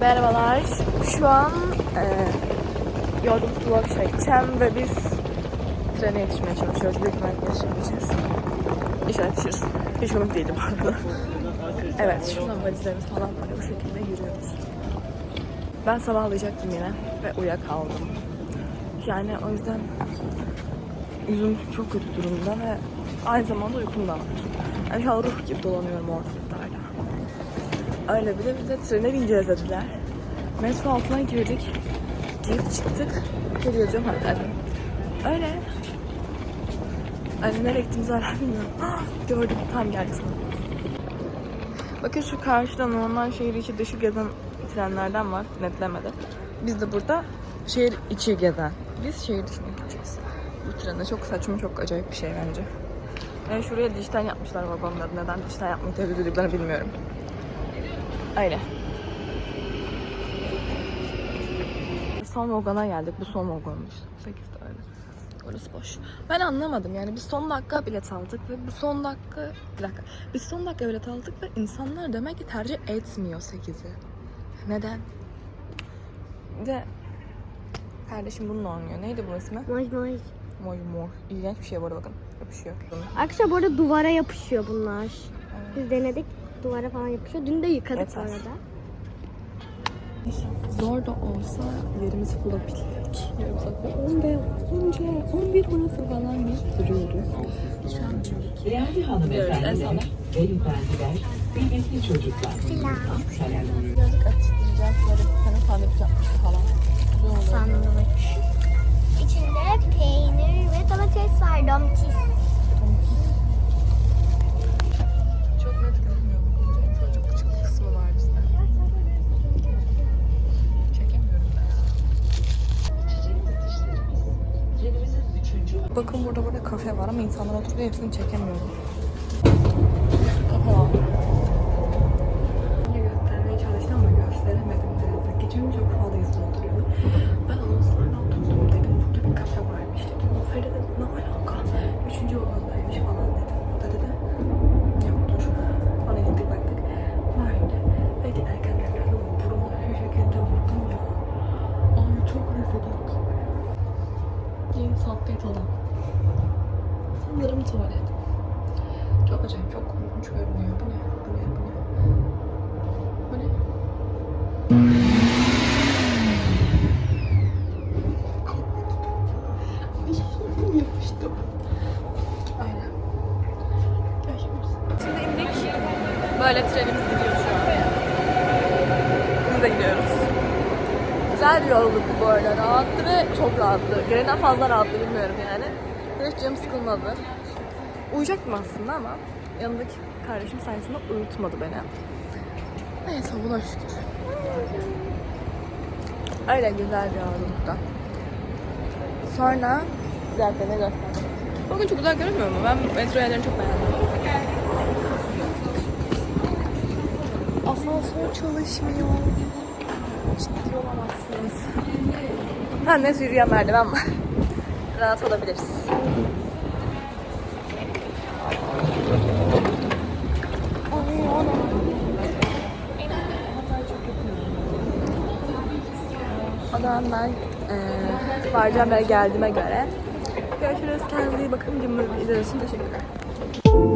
Merhabalar. Şu an e, yolculuk vlog çekeceğim ve biz trene yetişmeye çalışıyoruz. Büyük ihtimalle yetişemeyeceğiz. İnşallah yetişiriz. Hiç komik değildi bu arada. Evet, şuradan valizlerimiz falan böyle bu şekilde yürüyoruz. Ben sabahlayacaktım yine ve uyuyakaldım. Yani o yüzden yüzüm çok kötü durumda ve aynı zamanda uykum da var. Yani şu an ruh gibi dolanıyorum ortalıkta hala. Öyle bir de bir de trene bineceğiz dediler. Metro altına girdik. Girip çıktık. Geri yazıyorum hatta. Öyle. Hani nereye gittiğimizi hala bilmiyorum. Ah, gördüm. Tam geldik sana. Bakın şu karşıda normal şehir içi dışı gezen trenlerden var. Netlemede. Biz de burada şehir içi gezen. Biz şehir dışına gideceğiz. Bu trende çok saçma, çok acayip bir şey bence. Yani şuraya dijital yapmışlar vagonları. Neden dijital yapmayı tercih edildiklerini bilmiyorum. Öyle. Son vagona geldik. Bu son vagonmuş. 8'de öyle. Orası boş. Ben anlamadım yani biz son dakika bilet aldık ve bu son dakika bir dakika biz son dakika bilet aldık ve insanlar demek ki tercih etmiyor 8'i. Neden? De kardeşim bununla oynuyor. Neydi bu ismi? Moj moj. Mor mor. İğrenç bir şey arada bakın. Yapışıyor. Arkadaşlar bu arada duvara yapışıyor bunlar. Biz denedik. Duvara falan yapışıyor. Dün de yıkadık Yeter. bu arada. Zor da olsa yerimizi bulabildik. Yarım saatte 10 ve 10 11 burası falan deyip duruyoruz. Şu an en hanımefendiler, beyefendiler, kıymetli çocuklar. Selam. birazcık atıştıracağız. Böyle bir tane sandviç yapmıştı falan. Sandviç. İçinde peynir ve domates var. Domates. Çok net görünmüyor bu ince. Çocuk küçük bir kısmı var bizde. Çekemiyorum ben. Bakın burada burada kafe var ama insanlar oturuyor hepsini çekemiyorum. Kafe var. Göstermeye çalıştım ama gösteremedim dedi. Geçen çok fazla insan oturuyordu. Ben anonslarına oturdum dedim. Burada bir kafe varmış dedim. O Feride dedim ne alaka? Üçüncü odadaymış falan dedim. O da dedi yoktur. Ona gittik baktık. Vardı. Ve giderken o burunla şu şekilde vurdum ya. Ay çok rezillik. Yeni update olan. Sanırım tuvalet. Çok acayip, çok korkunç görünüyor. Bu ne? Bu ne? Bu ne? Bu ne? Ay, yapıştım. Aynen. Görüşürüz. Şimdi indik. Böyle trenimiz gidiyor şu an. Biz de gidiyoruz. Güzel bir yolculuktu bu arada. Rahattı ve çok rahattı. Gereğinden fazla rahattı bilmiyorum yani. Hiç canım sıkılmadı. Uyuyacaktım aslında ama yanındaki kardeşim sayesinde uyutmadı beni. Neyse buna şükür. Öyle güzel bir yolculukta. Sonra ne göstereyim. Bugün çok güzel görünmüyor mu? Ben metro yerlerini çok beğendim. Asansör çalışmıyor. Ciddi olamazsınız. Ha neyse yürüyen merdiven var. Rahat olabiliriz. O zaman ben eee varacağım yere geldiğime göre görüşürüz. Kendinize iyi bakın. Boyu izlediğiniz için teşekkürler.